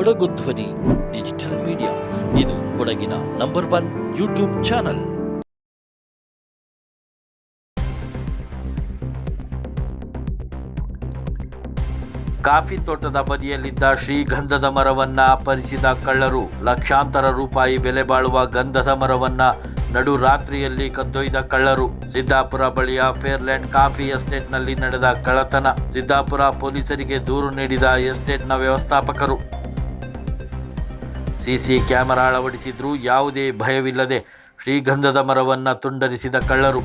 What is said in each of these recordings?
ಕೊಡಗು ಧ್ವನಿ, digital media. ಇದು ಕೊಡಗಿನ number one YouTube channel. Coffee ತೋಟದ ಬದಿಯಲ್ಲಿದ್ದ ಶ್ರೀಗಂಧದ ಮರವನ್ನ ಅಪರಿಸಿದ ಕಳ್ಳರು, ಲಕ್ಷಾಂತರ ರೂಪಾಯಿ ಬೆಲೆ ಬಾಳುವ ಗಂಧದ ಮರವನ್ನ ನಡು ರಾತ್ರಿಯಲ್ಲಿ ಕದ್ದೊಯ್ದ ಕಳ್ಳರು. ಸಿದ್ದಾಪುರ ಬಳಿಯ ಫೇರ್ಲ್ಯಾಂಡ್ ಕಾಫಿ ಎಸ್ಟೇಟ್ನಲ್ಲಿ ನಡೆದ ಕಳ್ಳತನ. ಸಿದ್ದಾಪುರ ಪೊಲೀಸರಿಗೆ ದೂರು ನೀಡಿದ ಎಸ್ಟೇಟ್ನ ವ್ಯವಸ್ಥಾಪಕರು. ಸಿಸಿ ಕ್ಯಾಮರಾ ಅಳವಡಿಸಿದ್ರೂ ಯಾವುದೇ ಭಯವಿಲ್ಲದೆ ಶ್ರೀಗಂಧದ ಮರವನ್ನು ತುಂಡರಿಸಿದ ಕಳ್ಳರು.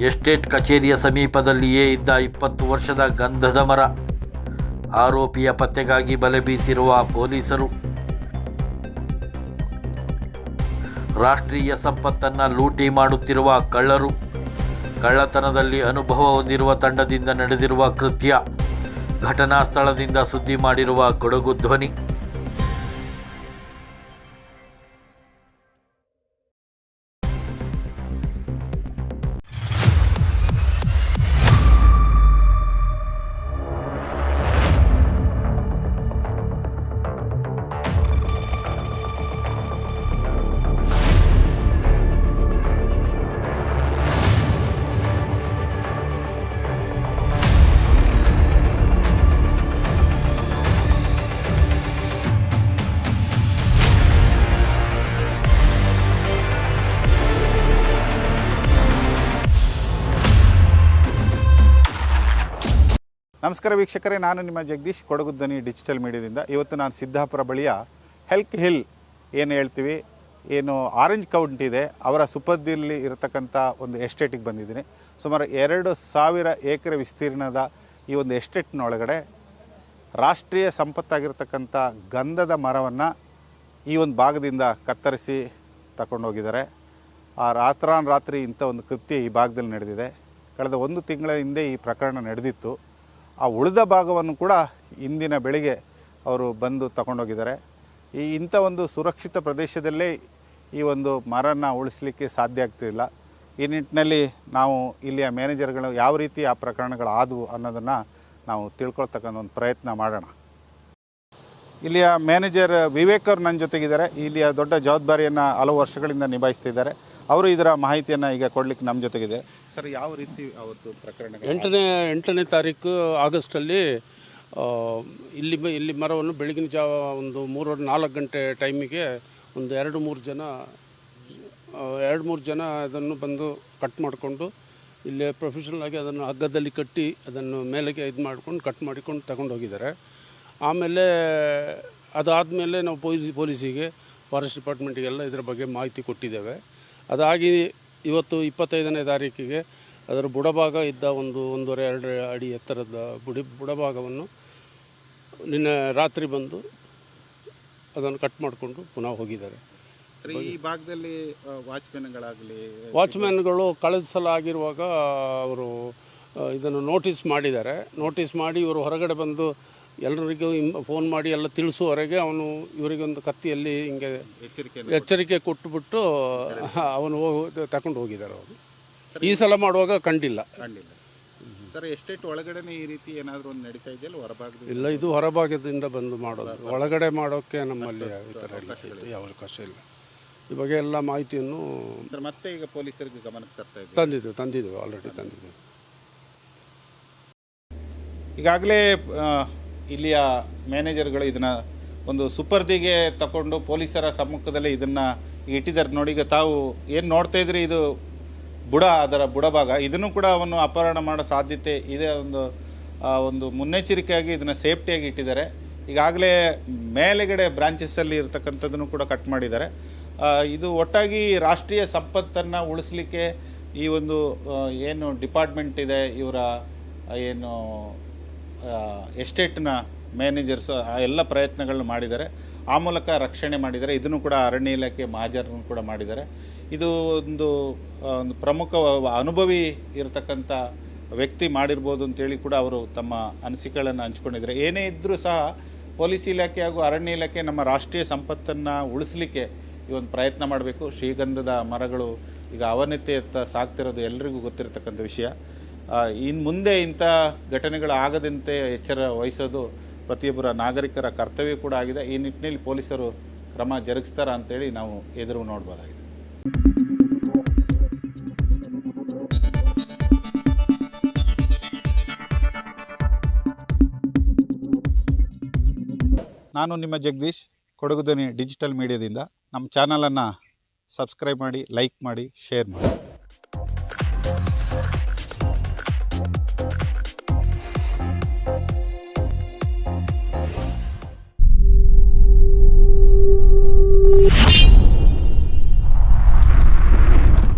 ಎಸ್ಟೇಟ್ ಕಚೇರಿಯ ಸಮೀಪದಲ್ಲಿಯೇ ಇದ್ದ ಇಪ್ಪತ್ತು ವರ್ಷದ ಗಂಧದ ಮರ. ಆರೋಪಿಯ ಪತ್ತೆಗಾಗಿ ಬಲೆ ಬೀಸಿರುವ ಪೊಲೀಸರು. ರಾಷ್ಟ್ರೀಯ ಸಂಪತ್ತನ್ನು ಲೂಟಿ ಮಾಡುತ್ತಿರುವ ಕಳ್ಳರು. ಕಳ್ಳತನದಲ್ಲಿ ಅನುಭವ ಹೊಂದಿರುವ ತಂಡದಿಂದ ನಡೆದಿರುವ ಕೃತ್ಯ. ಘಟನಾ ಸ್ಥಳದಿಂದ ಸುದ್ದಿ ಮಾಡಿರುವ ಕೊಡಗು ಧ್ವನಿ. ನಮಸ್ಕಾರ ವೀಕ್ಷಕರೇ, ನಾನು ನಿಮ್ಮ ಜಗದೀಶ್ ಕೊಡಗುದ್ದನಿ ಡಿಜಿಟಲ್ ಮೀಡಿಯಾದಿಂದ. ಇವತ್ತು ನಾನು ಸಿದ್ದಾಪುರ ಬಳಿಯ ಹೆಲ್ಕ್ ಹಿಲ್ ಏನು ಹೇಳ್ತೀವಿ, ಏನು ಆರೆಂಜ್ ಕೌಂಟ್ ಇದೆ. ಅವರ ಸುಪದಿಯಲ್ಲಿ ಇರತಕ್ಕಂಥ ಒಂದು ಎಸ್ಟೇಟಿಗೆ ಬಂದಿದ್ದೀನಿ. ಸುಮಾರು ಎರಡು ಸಾವಿರ ಎಕರೆ ವಿಸ್ತೀರ್ಣದ ಈ ಒಂದು ಎಸ್ಟೇಟ್ನೊಳಗಡೆ ರಾಷ್ಟ್ರೀಯ ಸಂಪತ್ತಾಗಿರ್ತಕ್ಕಂಥ ಗಂಧದ ಮರವನ್ನು ಈ ಒಂದು ಭಾಗದಿಂದ ಕತ್ತರಿಸಿ ತಗೊಂಡೋಗಿದ್ದಾರೆ ಆ ರಾತ್ರಾನ್ ರಾತ್ರಿ ಇಂಥ ಒಂದು ಕೃತ್ಯ ಈ ಭಾಗದಲ್ಲಿ ನಡೆದಿದೆ. ಕಳೆದ ಒಂದು ತಿಂಗಳ ಹಿಂದೆ ಈ ಪ್ರಕರಣ ನಡೆದಿತ್ತು. ಆ ಉಳಿದ ಭಾಗವನ್ನು ಕೂಡ ಇಂದಿನ ಬೆಳಿಗ್ಗೆ ಅವರು ಬಂದು ತಗೊಂಡೋಗಿದ್ದಾರೆ. ಈ ಇಂಥ ಒಂದು ಸುರಕ್ಷಿತ ಪ್ರದೇಶದಲ್ಲೇ ಈ ಒಂದು ಮರನ ಉಳಿಸಲಿಕ್ಕೆ ಸಾಧ್ಯ ಆಗ್ತಿಲ್ಲ. ಈ ನಿಟ್ಟಿನಲ್ಲಿ ನಾವು ಇಲ್ಲಿಯ ಮ್ಯಾನೇಜರ್ಗಳು ಯಾವ ರೀತಿ ಆ ಪ್ರಕರಣಗಳು ಆದವು ಅನ್ನೋದನ್ನು ನಾವು ತಿಳ್ಕೊಳ್ತಕ್ಕಂಥ ಒಂದು ಪ್ರಯತ್ನ ಮಾಡೋಣ. ಇಲ್ಲಿಯ ಮ್ಯಾನೇಜರ್ ವಿವೇಕ್ ಅವರು ನನ್ನ ಜೊತೆಗಿದ್ದಾರೆ. ಇಲ್ಲಿಯ ದೊಡ್ಡ ಜವಾಬ್ದಾರಿಯನ್ನು ಹಲವು ವರ್ಷಗಳಿಂದ ನಿಭಾಯಿಸ್ತಿದ್ದಾರೆ. ಅವರು ಇದರ ಮಾಹಿತಿಯನ್ನು ಈಗ ಕೊಡ್ಲಿಕ್ಕೆ ನಮ್ಮ ಜೊತೆಗಿದೆ. ಸರ್, ಯಾವ ರೀತಿ ಅವತ್ತು ಪ್ರಕರಣ ಎಂಟನೇ ಎಂಟನೇ ತಾರೀಕು ಆಗಸ್ಟಲ್ಲಿ ಇಲ್ಲಿ ಇಲ್ಲಿ ಮರವನ್ನು ಬೆಳಗಿನ ಜಾವ ಒಂದು ಮೂರು ನಾಲ್ಕು ಗಂಟೆ ಟೈಮಿಗೆ ಒಂದು ಎರಡು ಮೂರು ಜನ ಎರಡು ಮೂರು ಜನ ಅದನ್ನು ಬಂದು ಕಟ್ ಮಾಡಿಕೊಂಡು, ಇಲ್ಲಿ ಪ್ರೊಫೆಷನಲ್ ಆಗಿ ಅದನ್ನು ಹಗ್ಗದಲ್ಲಿ ಕಟ್ಟಿ ಅದನ್ನು ಮೇಲೆಗೆ ಇದು ಮಾಡ್ಕೊಂಡು ಕಟ್ ಮಾಡಿಕೊಂಡು ತಗೊಂಡು ಹೋಗಿದ್ದಾರೆ. ಆಮೇಲೆ ಅದಾದಮೇಲೆ ನಾವು ಪೊಲೀಸ್, ಪೊಲೀಸಿಗೆ, ಫಾರೆಸ್ಟ್ ಡಿಪಾರ್ಟ್ಮೆಂಟಿಗೆಲ್ಲ ಇದರ ಬಗ್ಗೆ ಮಾಹಿತಿ ಕೊಟ್ಟಿದ್ದೇವೆ. ಅದಾಗಿ ಇವತ್ತು ಇಪ್ಪತ್ತೈದನೇ ತಾರೀಕಿಗೆ ಅದರ ಬುಡಭಾಗ ಇದ್ದ ಒಂದು ಒಂದೂವರೆ ಎರಡು ಅಡಿ ಎತ್ತರದ ಬುಡಿ ಬುಡಭಾಗವನ್ನು ನಿನ್ನೆ ರಾತ್ರಿ ಬಂದು ಅದನ್ನು ಕಟ್ ಮಾಡಿಕೊಂಡು ಪುನಃ ಹೋಗಿದ್ದಾರೆ. ಈ ಭಾಗದಲ್ಲಿ ವಾಚ್ಮ್ಯಾನ್ಗಳಾಗಲಿ ವಾಚ್ಮ್ಯಾನ್ಗಳು ಕಳೆದ ಸಲ ಆಗಿರುವಾಗ ಅವರು ಇದನ್ನು ನೋಟಿಸ್ ಮಾಡಿದ್ದಾರೆ. ನೋಟಿಸ್ ಮಾಡಿ ಇವರು ಹೊರಗಡೆ ಬಂದು ಎಲ್ಲರಿಗೂ ಫೋನ್ ಮಾಡಿ ಎಲ್ಲ ತಿಳಿಸುವವರೆಗೆ ಅವನು ಇವರಿಗೊಂದು ಕತ್ತಿಯಲ್ಲಿ ಹಿಂಗೆ ಎಚ್ಚರಿಕೆ ಎಚ್ಚರಿಕೆ ಕೊಟ್ಟುಬಿಟ್ಟು ಅವನು ಹೋಗಿ ತಗೊಂಡು ಹೋಗಿದ್ದಾರೆ ಅವರು. ಈ ಸಲ ಮಾಡುವಾಗ ಕಂಡಿಲ್ಲ. ಕಂಡಿಲ್ಲ. ಸರ್ ಎಸ್ಟೇಟ್ ಒಳಗಡೆ ಈ ರೀತಿ ಏನಾದರೂ ಒಂದು ನಡೀತಾ ಇದೆಯಲ್ಲ ಹೊರಭಾಗದಲ್ಲಿ ಇಲ್ಲ ಇದು ಹೊರಭಾಗದಿಂದ ಬಂದು ಮಾಡೋದು. ಒಳಗಡೆ ಮಾಡೋಕ್ಕೆ ನಮ್ಮಲ್ಲಿ ಈ ಥರ ಇಲ್ಲ. ಯಾವ ಅವಕಾಶ ಇಲ್ಲ. ಈ ಬಗ್ಗೆ ಎಲ್ಲ ಮಾಹಿತಿಯನ್ನು ಮತ್ತೆ ಈಗ ಪೊಲೀಸರಿಗೆ ಗಮನಕ್ಕೆ ತರ್ತಾ ಇದ್ದೀವಿ ತಂದಿದ್ದು ತಂದಿದ್ದೇವೆ ಆಲ್ರೆಡಿ ತಂದಿದ್ದೆವು. ಈಗಾಗಲೇ ಇಲ್ಲಿಯ ಮ್ಯಾನೇಜರ್ಗಳು ಇದನ್ನು ಒಂದು ಸುಪರ್ದಿಗೆ ತಗೊಂಡು ಪೊಲೀಸರ ಸಮ್ಮುಖದಲ್ಲಿ ಇದನ್ನು ಇಟ್ಟಿದ್ದಾರೆ. ನೋಡಿ, ಈಗ ತಾವು ಏನು ನೋಡ್ತಾ ಇದ್ರಿ? ಇದು ಬುಡ, ಅದರ ಬುಡಭಾಗ ಇದನ್ನು ಕೂಡ ಅವನು ಅಪಹರಣ ಮಾಡೋ ಸಾಧ್ಯತೆ ಇದೆ. ಒಂದು ಒಂದು ಮುನ್ನೆಚ್ಚರಿಕೆಯಾಗಿ ಇದನ್ನು ಸೇಫ್ಟಿಯಾಗಿ ಇಟ್ಟಿದ್ದಾರೆ. ಈಗಾಗಲೇ ಮೇಲೆಗಡೆ ಬ್ರಾಂಚಸ್ಸಲ್ಲಿ ಇರತಕ್ಕಂಥದ್ದನ್ನು ಕೂಡ ಕಟ್ ಮಾಡಿದ್ದಾರೆ. ಇದು ಒಟ್ಟಾಗಿ ರಾಷ್ಟ್ರೀಯ ಸಂಪತ್ತನ್ನು ಉಳಿಸ್ಲಿಕ್ಕೆ ಈ ಒಂದು ಏನು ಡಿಪಾರ್ಟ್ಮೆಂಟ್ ಇದೆ, ಇವರ ಏನು ಎಸ್ಟೇಟ್ನ ಮ್ಯಾನೇಜರ್ಸ್, ಆ ಎಲ್ಲ ಪ್ರಯತ್ನಗಳನ್ನು ಮಾಡಿದ್ದಾರೆ. ಆ ಮೂಲಕ ರಕ್ಷಣೆ ಮಾಡಿದ್ದಾರೆ. ಇದನ್ನು ಕೂಡ ಅರಣ್ಯ ಇಲಾಖೆ ಮಹಾಜರನ್ನು ಕೂಡ ಮಾಡಿದ್ದಾರೆ. ಇದು ಒಂದು ಒಂದು ಪ್ರಮುಖ ಅನುಭವಿ ಇರತಕ್ಕಂಥ ವ್ಯಕ್ತಿ ಮಾಡಿರ್ಬೋದು ಅಂತೇಳಿ ಕೂಡ ಅವರು ತಮ್ಮ ಅನಿಸಿಕೆಗಳನ್ನು ಹಂಚ್ಕೊಂಡಿದ್ದಾರೆ. ಏನೇ ಇದ್ದರೂ ಸಹ ಪೊಲೀಸ್ ಇಲಾಖೆ ಹಾಗೂ ಅರಣ್ಯ ಇಲಾಖೆ ನಮ್ಮ ರಾಷ್ಟ್ರೀಯ ಸಂಪತ್ತನ್ನು ಉಳಿಸಲಿಕ್ಕೆ ಈ ಒಂದು ಪ್ರಯತ್ನ ಮಾಡಬೇಕು. ಶ್ರೀಗಂಧದ ಮರಗಳು ಈಗ ಅವನತಿಯತ್ತ ಸಾಗ್ತಿರೋದು ಎಲ್ರಿಗೂ ಗೊತ್ತಿರತಕ್ಕಂಥ ವಿಷಯ. ಇನ್ನು ಮುಂದೆ ಇಂಥ ಘಟನೆಗಳು ಆಗದಂತೆ ಎಚ್ಚರ ವಹಿಸೋದು ಪ್ರತಿಯೊಬ್ಬರ ನಾಗರಿಕರ ಕರ್ತವ್ಯ ಕೂಡ ಆಗಿದೆ. ಈ ನಿಟ್ಟಿನಲ್ಲಿ ಪೊಲೀಸರು ಕ್ರಮ ಜರುಗಿಸ್ತಾರ ಅಂತೇಳಿ ನಾವು ಎದುರು ನೋಡ್ಬೋದಾಗಿದೆ. ನಾನು ನಿಮ್ಮ ಜಗದೀಶ್ ಕೊಡಗು ಡಿಜಿಟಲ್ ಮೀಡಿಯಾದಿಂದ. ನಮ್ಮ ಚಾನಲನ್ನು ಸಬ್ಸ್ಕ್ರೈಬ್ ಮಾಡಿ, ಲೈಕ್ ಮಾಡಿ, ಶೇರ್ ಮಾಡಿ.